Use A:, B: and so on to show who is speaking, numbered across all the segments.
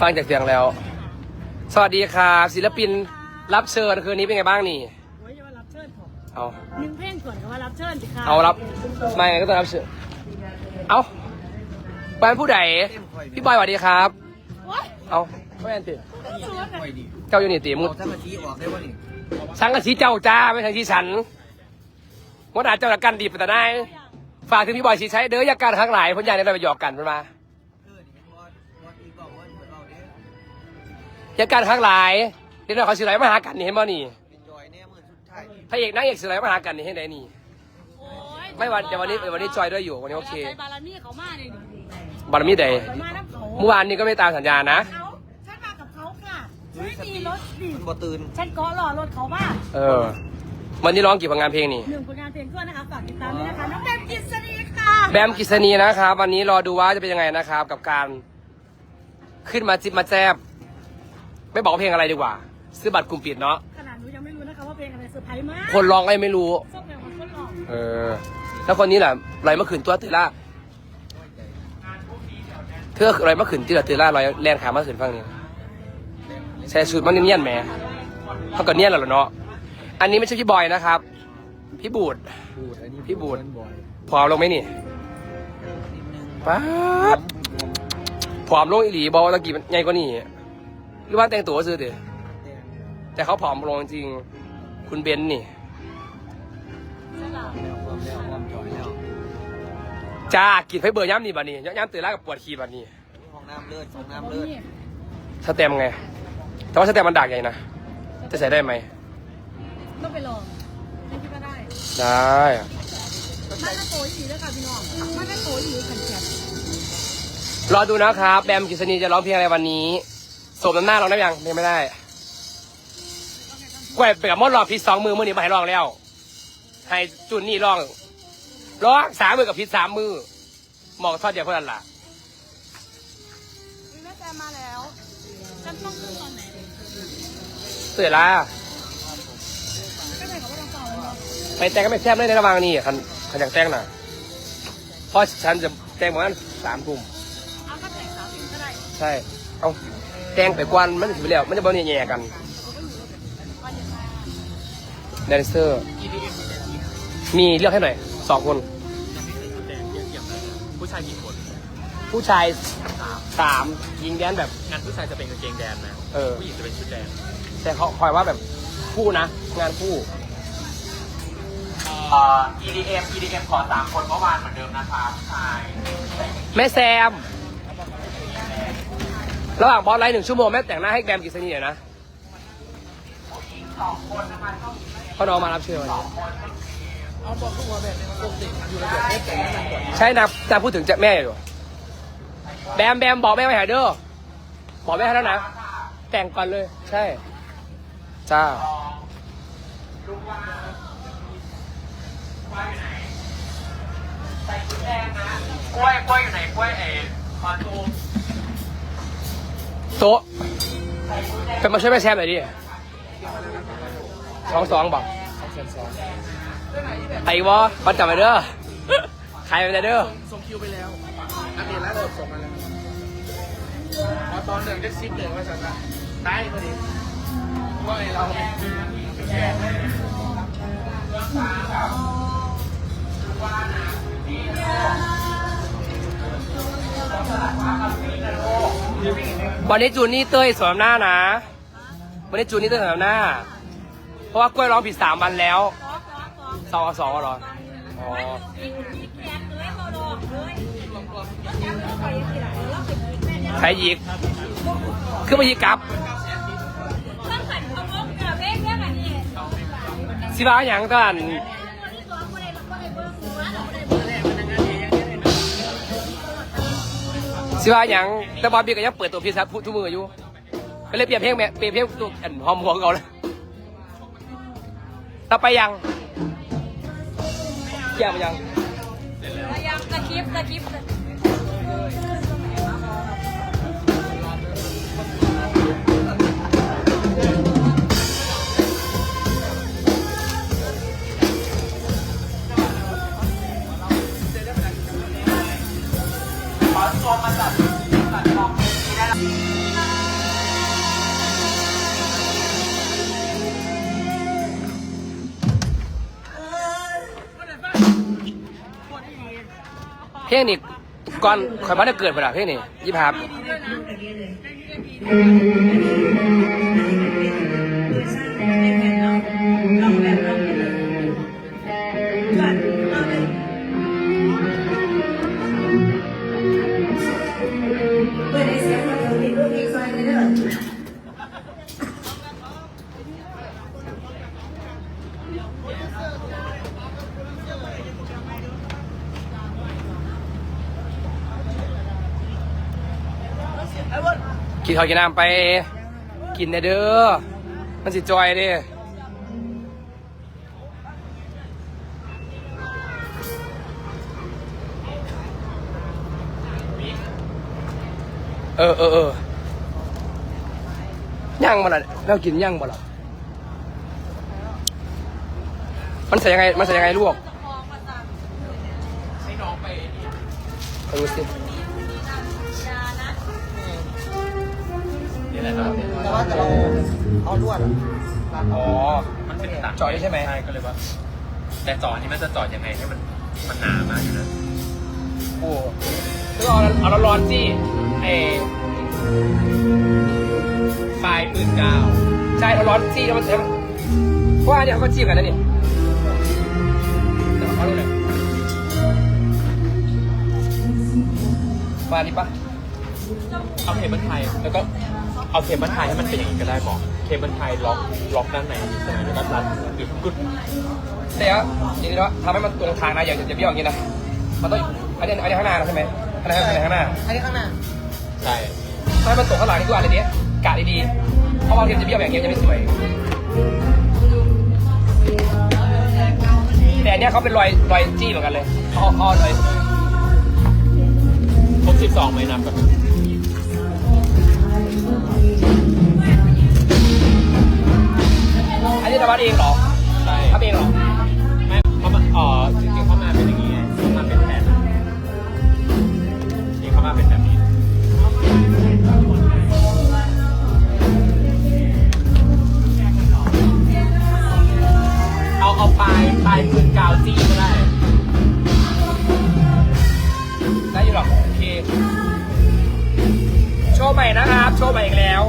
A: ฟังจากเสียงแล้ว สวัสดีครับศิลปินรับเชิญคืนนี้เป็นไงบ้างนี่
B: โอ้ยอย่ามารับเชิญผม
A: เอา
B: หนึ่งเพลงก่อนก็ว่ารับเชิญสิค่ะ
A: เอารับไม่ก็ต้องรับเชิญเอาบอยผู้ใดพี่บอยสวัสดีครับ
B: โอ๊ย
A: เอาไม่แอนติ
B: สวยกัน
A: เจ้าอยู่นี่ตีมุด
C: เอาทั้งกะทิออกได้ป่ะนี่
A: สังกะสีเจ้าจ้าไม่ใช่ที่ฉันวัดอาจเจ้าละกันดีปัตตานายฝากถึงพี่บอยสีใช้เด้ออยาการข้างหลายพ้นยางในเราไปหยอกกันมันมา
C: อยา
A: การข้างหลายเดี๋ยวเราเขาสิไหลมาหากันนี่เห็นบ่นี่
C: เป็นจอยแน่มือสุดท้าย
A: พระเอกนางเอกสิไหลมาหากันนี่เห็นไหนนี่
B: โอ้ย
A: ไม่วันแต่วันนี้วันนี้จอยด้วยอยู่วันนี้โอเค
B: ใจบารมีเขามาเลยดิ
A: บารมีใด
B: เขามาน้ำเขา
A: เมื่อวานนี้ก็ไม่ตามสัญญานะ
B: เขาฉันมากับเขาค่ะไม่มีรถดิ
C: มันบ่ตื่น
B: ฉันเกาะรอรถเขามา
A: เออ วันนี้ร้องกี่ผลงานเพลงนี่
B: หนึ่งผลงานเพลงเพื่อนนะคะฝากติดตามด้วยนะคะน้องแบมกิษณีค่ะ
A: แบมกิษณีนะครับวันนี้รอดูว่าจะเป็นยังไงนะครับ กับการขึ้นมาจิบมาแจบ ไม่บอกว่าเพลงอะไรดีกว่า ซื้อบัตรกลุ่มปิดเนาะ
B: ขนาดหนูยังไม่รู้นะคะว่าเพลงอะไรเซอร์ไพรส์มาก
A: คนร้องก็ยังไม่รู้
B: ชอบเพลงของคนร้อง
A: เออ แล้วคนนี้แหละไรเมื่อคืนตัวเตล่าเธออะไรเมื่อคืนที่เราเตล่าลอยแลนขาเมื่อคืนฟังนี่ใส่สูตรมันเนียนๆแหมเขาก็เนียนแล้วเหรอเนาะอันนี้ไม่ใช่พี่บอยนะครับ พี่บูด
C: บูดอันนี้
A: พี่บูด
C: บ่อย
A: ผอมลงไหมนี่ป๊าดผอมลงอีหลีบอกว่าตะกี้มันใหญ่กว่านี่ หรือว่าแต่งตัวซื้อเถอะแต่เขาผอมลงจริง คุณเบนซ์นี่
B: ใช่หรอ
C: แล้วความแล้วความจอยแล้ว
A: จ้ากินไฟเบอร์ย้ำนี่บัดนี้ย้ำตื่นแล้วกับปวดขี้บัดนี้
C: ห้องน้ำเลือดห้องน้ำเลือด
A: สเต็มไง แต่ว่าสเต็มมันดักใหญ่นะ จะใส่ได้ไหม
B: ต้องไปลองไม่คิดว่าได้
A: ได้อะ
B: มันจะโตอีกแล้วค่ะพี่น้องมันจะโตอีกขันแข็ง
A: รอดูนะครับ แบมกิษณีจะร้องเพลงอะไรวันนี้ สมน้ำหน้าร้องได้ยังยังไม่ได้กล้วยไปกับมดรอบพิษสองมือมือนี้มาให้ร้องแล้ว ให้จุนนี่ร้องร้องสามมือกับพิษสามมือหมอกทอดเดียวเพื่อนล่ะ
B: มีแม่แซมมาแล้วฉันต้องขึ้นตอนไหน
A: เสือละ
B: ก็เลยเขาก็ต้องต่อเลยเนาะ
A: ไปแต่งก็ไม่แซ่บเลยในระหว่างนี้คันคันอยากแต่งน่ะเพราะฉันจะแต่งประมาณสามกลุ่ม
B: เอาก็แต่งสาวสิงก็ได้
A: ใช่ เอา แแต่งไปกวนมันจะไปแล้วมันจะบ่เนี่ยแย่กันแดนเซอร์มีเลือกให้หน่อยสองคน
D: ผู้ชายกี่คน
A: ผู้ชายสามยิงแดนแบบ
D: งานผู้ชายจะเป็นกางเกงแดนนะ
A: เออ
D: ผู้หญิงจะเป็นชุดแดน
A: แต่เขาคอยว่าแบบคู่นะ งานคู่
D: เอ่อ EDM EDM ขอสามคนเมื่อวานเหมือนเดิมนะคะผู้ชาย
A: แม่แซม ระหว่างบอสไลน์หนึ่งชั่วโมงแม่แต่งหน้าให้แบมกิษณีหน่อยนะเขาน้องมารับเชิญวันนี้ใช่นะแต่พูดถึงจะแม่อยู่ แบมแบมบอกแม่ไปหาเด้อบอกแม่ให้แล้วนะ แต่งก่อนเลย ใช่ จ้า
D: กล้วยกล้วยอยู่ไหนกล้วยเอ๋คอนตู
A: โต๊ะเป็นมาช่วยแม่แซมหน่อยดิสองสองบอกไอ้วะปัดจับไปเด้อใครไปเด้อ
D: ส่งคิวไปแล้วอันนี้แล้วเราส่งมาแล้วพอตอนหนึ่งได้ซิปหนึ่งว่าจะได้พอดีว่าไอเรา
A: วัน วันนี้จูนี่เต้ยสวมหน้านะ วันนี้จูนี่เต้ยสวมหน้า เพราะว่ากล้วยร้องผิดสามวันแล้วสองสองเหรอ
B: ใครยิก
A: ขึ้นมายิกกลับสิบ้าอย่าง
B: ตอน
A: สิบ้าอย่างแต่บอลบีก็ยังเปิดตัวพิซซ่าทุกมืออยู่ก็เลยเปลี่ยนเพลงแม่เปลี่ยนเพลงตัวอันหอมหัวเขาเลยต่อไปยังยังไปยัง
B: พยายามตะคิปตะคิป
D: ลงนี้
A: ก่อนข่อยบ้านได้เกิดเปลาเพลงนี้ยี่สิบห้า
B: เกิ
A: นข้าวกินน้ำไป กินเด้อมันสิจอยเด้เออเออเออย่างบ่ล่ะเรากินย่างบ่ล่ะมันใส่ยังไง มันใส่ยังไงลวกให้น้องไปดูสิ
E: แหละครับ
C: แต่ว่าแต่เราเอาลวดรัด
A: อ๋อ
E: มันเป็นตัด
A: จอยใช่ไหม
E: ใช่ก็เลยว่า แต่จอดนี่มันจะจอดยังไงให้มันมันหนามากอยู่นะ
A: โอ้แล้วเอาเอาร้อนๆสิไอ้
E: ไฟปืนกาว
A: ใช่เอาร้อนๆสิแล้วมันจะเพราะว่าเนี่ยเขาก็จีบกันนะนี่เอาดูเลยมาดิปะ
E: เอาเคเบิลไทยแล้วก็ เอาเคเบิลไทยให้มันเป็นอย่างนี้ก็ได้บอกเคเบิลไทยล็อกล็อกด้านในนี้ใช่ไหมแล้วก็รัดกึดกึด
A: แต่ว่าอย่างนี้นะทำให้มันตรงทางนะอย่าอย่าเบี้ยวอย่างนี้นะมันต้องอันนี้อันนี้ข้างหน้านะใช่ไหมอันนี้ข้างอันนี้ข้างหน้า
C: อันนี้ข้างหน้า
E: ใช่
A: ถ้าให้มันตกข้างหลังนี่ก็อันนี้กะดีๆเพราะว่าเทียมจะเบี้ยวแบบนี้จะไม่สวยแต่อันเนี้ยเขาเป็นรอยรอยจี้เหมือนกันเลยเขาเขาเลย
E: ครบสิบสองไหมนับกัน
A: อันนี้เราวัดเองเหรอ
E: ใช่
A: ทำเองเหรอ
E: ไม่เขามาอ๋อจริงๆเขามาเป็นอย่างนี้ไงเขามาเป็นแผ่นจริงๆเขามาเป็นแบบนี้ เอาเอาปลายปลายปืนกาวจี้ก็ได้
A: ได้อยู่หรอกโอเค โชว์ใหม่นะครับ โชว์ใหม่อีก
E: แล้ว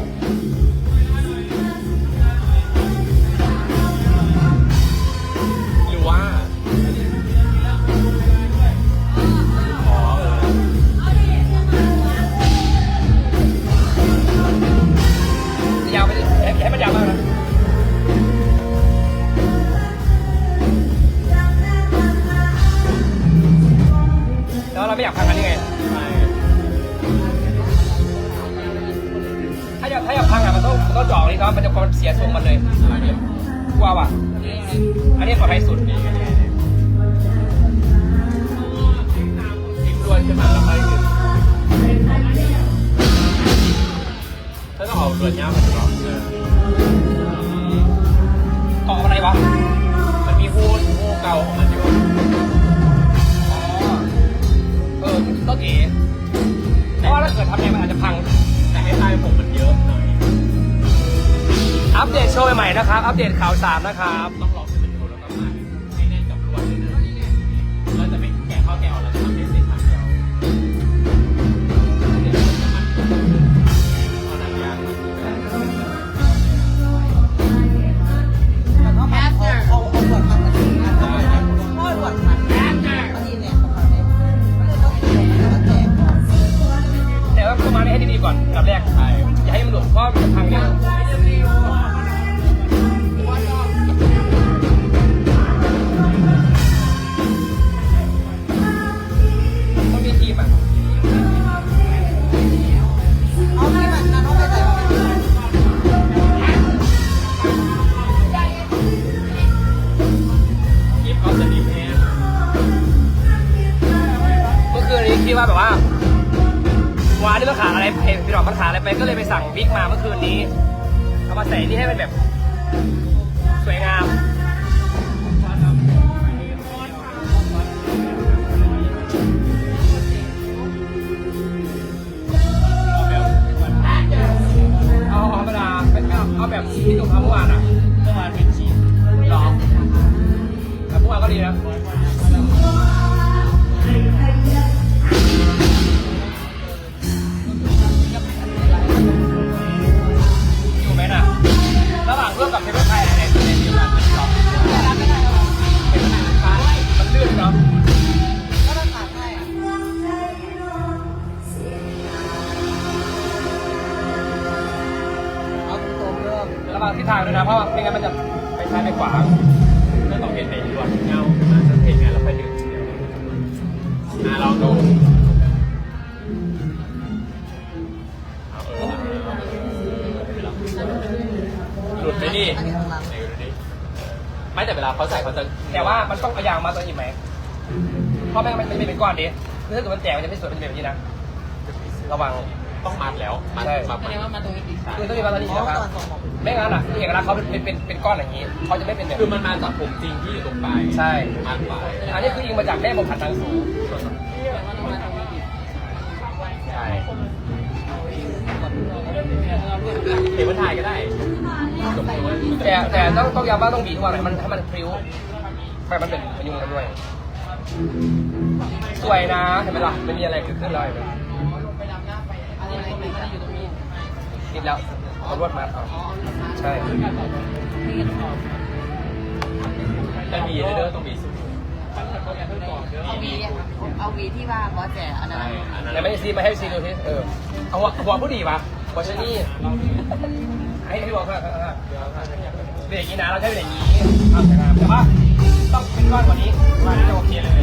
E: ามนะ
A: ครับ
E: แบ
A: บว่า
C: ว้า
A: นี่มันขาดอะไรเพจพี่ดอกมันขาดอะไรไปก็เลยไปสั่งบิ๊กมาเมื่อคืนนี้เอามาใส่นี่ให้มันแบบ สวยงามเอาธรรมดาเอาเอาแบบที่ตุ้มทำเมื่อวานอะ
E: เมื่อวานเป็นชีส
A: หรอแต่เมื่อวานก็ดีนะ ดไห
E: มนี่อัน
C: นี้ข้างล่าง
E: ไหนดูดิไม่แต่เวลาเขาใส่เขาจะ
A: แต่ว่ามันต้องเอายางมาตัวนี้ไหมเพราะไม่งั้นมันมันเป็นก้อนดิถ้าเกิดมันแตกมันจะไม่สวยมันจะเป็นแบบนี้นะระวัง
E: ต้องมัดแล้วมัด
A: ใช่
E: มัดมัด
A: คือต้องมีมาตัวนี้
C: เพราะ
A: นะค
C: ว่า
A: รับ
C: ตอนส่งของ
A: ไม่งั้นอะเอกลักษณ์เขาเป็นเป็นเป็นเป็นก้อนอย่างนี้เขาจะไม่เป็นแบบ
E: คือมันมาจากผมจริงที่อยู่ตรงปลาย
A: ใช่
E: มัดปลาย
A: อันนี้คือยิงมาจากแม่บมผัดทางสูง
E: ใช่เดี๋ยวมันถ่ายก็ได้จบเลยว่ามันจะ
A: แต่แต่ต้องต้องย้ำว่าต้องบีบทุกวันเลยมันถ้ามันพริ้วไปมันเป็นพยุงกันด้วย สวยนะเห็นไหมล่ะไม่มีอะไรเกิดขึ้นเลยนิดแล้วเอารวดมาเอาใช่
E: แต่มีเด้อต้องมีสุด
C: เอาวีเอาวีที่ว่าบอสแจอันนั้น
E: ใช่อันนั้น
A: แล้วไม่ได้ซีมาให้ซีดูทีเออเอาหัวหัวผู้ดีปะหัวชนี่ ให้พี่บอกว่าเป็นอย่างนี้นะเราใช้เป็นอย่างนี้เอาแต่นะแต่ว่าต้องเป็นก้อนกว่านี้มาจะโอเคเลย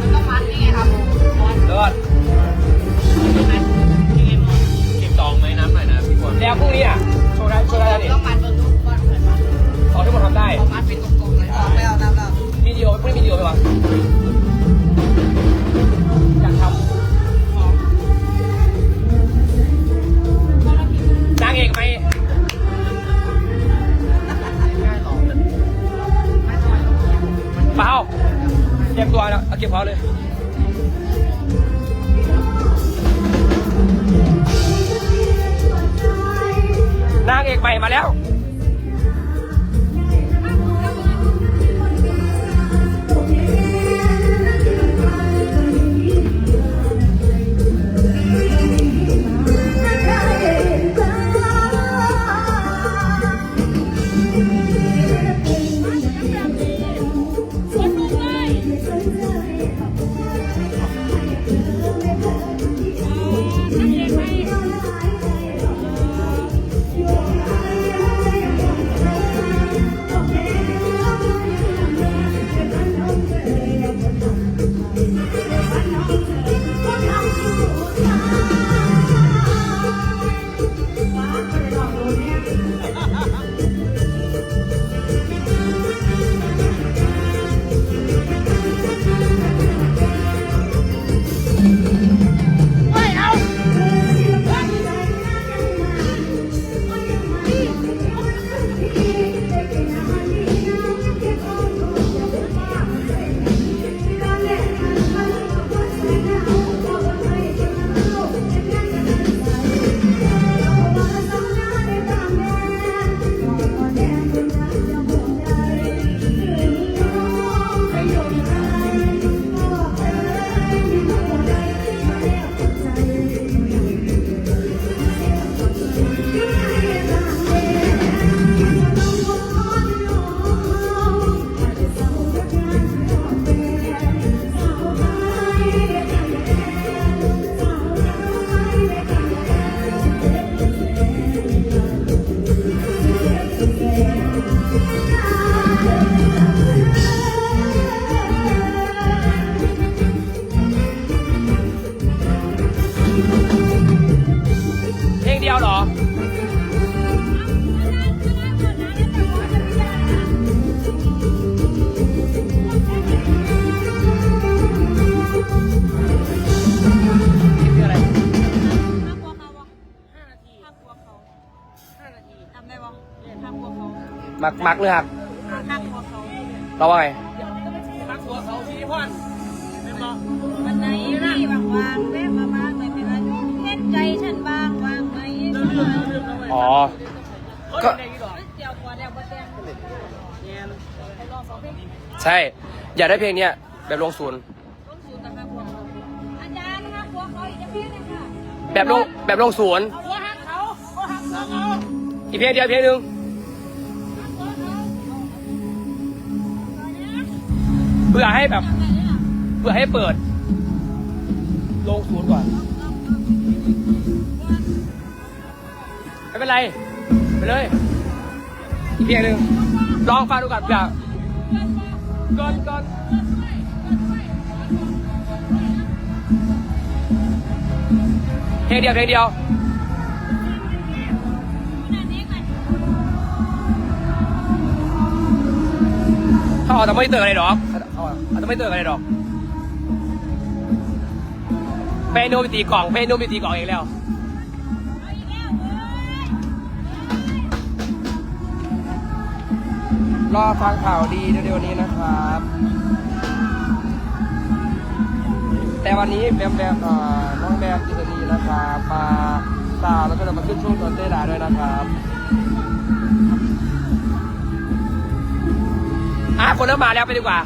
C: มันต้องมัดนี่ไงครับ
A: เลิศ
E: มั
C: กเลย
A: ครับ
B: ห้ามกลัวเขา
A: เราว่าไง
B: รักตัวเขาสิพ่อนเป็นบอกวันไหนที่ว่างๆแวะมาบ้างไม่เป็นไรเห็นใจฉันบ้างวางไหม
A: อ๋อก็ใช่ อยากได้เพลงเนี้ยแบบลงศูนย์
B: ต้นศูนย์นะคะพวน
A: แบบลงแบบลงศูนย์
B: หัวหักเขาหัวหักเขาเขา
A: อีกเพลงเดียวเพลงหนึ่ง พื่อให้แบบ เพื่อให้เปิด ลงศูนย์ก่อน ไม่เป็นไร ไปเลยอีกเพลงหนึ่งลองฟังดูก่อนเผื่อก่อนก่อนเพลงเดียวเพลงเดียวเขาเอาแต่ไม่เตือนอะไรหรอ กเอาเอาแต่ไม่เตือนอะไรหรอกเพลงโนมิตีกล่องเพลงโนมิตีกล่องเองแล้วรอฟังข่าวดีเร็วๆนี้นะครับ แต่วันนี้แบมแบมน้องแบมจิตรีนะครับมาตาแล้วก็จะมาขึ้นช่วงตอนเต้ดาด้วยนะครับอะคนเริ่มมาแล้วไปดีกว่า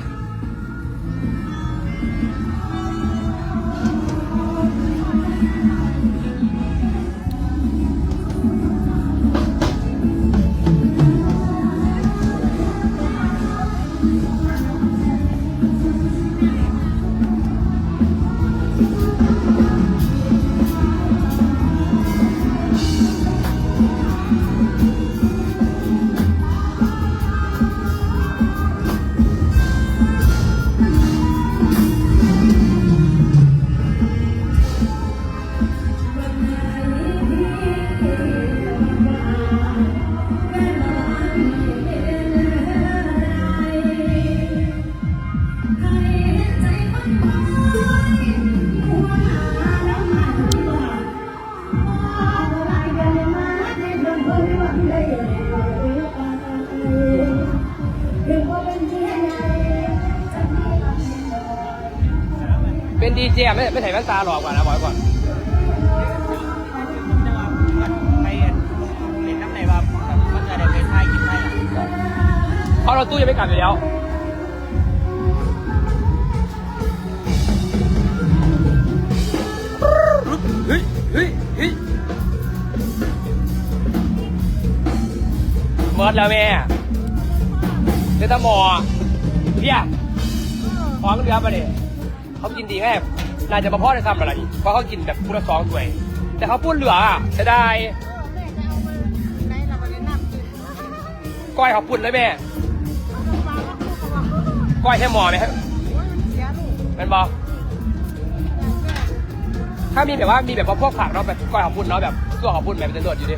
A: ดีเจไม่ไม่ใส่แว่นตาหรอกกว่านะบอกไว้ก่อน
C: ไปเล่นน้ำไหนบ้างมันจะได้ไปทายกินได้
A: เพราะเราตู้ยังไม่กลับอยู่แล้วเฮ้ยเฮ้ยเฮ้ยเมิดแล้วแม่เดตาหมอเรียพร้อมกันเรือปะเนี่ย เขากินดีแม่น่าจะมาพ่อได้ซ้ำอะไรเพราะเขากินแบบพูละสองถ้วย แต่เขาพูดเหลืออะจะได้ก้อยเขาปุ่นเลยแม่ก้อยแค่หมอไหมครับเป็นบอถ้ามีแบบว่ามีแบบว่าพวกผักเนาะแบบก้อยขอบคุณเนาะแบบตัวขอบคุณแบบเป็นตำรวจอยู่ดิ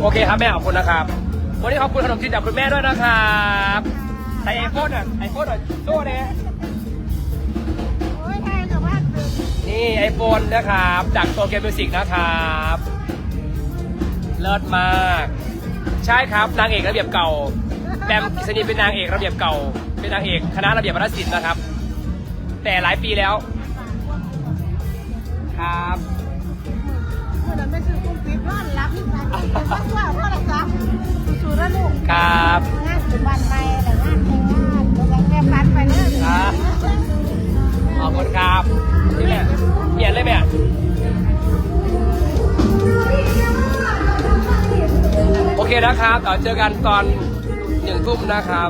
A: โอเคครับแม่ขอบคุณนะครับ วันนี้ขอบคุณขนมจีนจากคุณแม่ด้วยนะครับ ใส่ไอโฟนอะไอโฟนอะโซ่เนี่ยนี่ไอโฟนนะครับ จากโตเกียวมิวสิกนะครับ เลิศมาก ใช่ครับนางเอกระเบียบเก่าแบมกิษณีเป็นนางเอกระเบียบเก่า เป็นนางเอกคณะระเบียบวัฒนศิลป์นะครับ แต่หลายปีแล้ว ครับ
B: เมื่อนั้นไม่ซื้อกุ้งปิ๊บร้อนรับที่ไหนเป็นว่าว่าว่าอะไรจ๊ะสู่ระลูก
A: ครับ
B: งานสุบันไปแต่งาน
A: ขอบคุณครับนี่แม่เปลี่ยนเลยแม่โอเคนะครับเดี๋ยวเจอกันตอนหนึ่งทุ่มนะครับ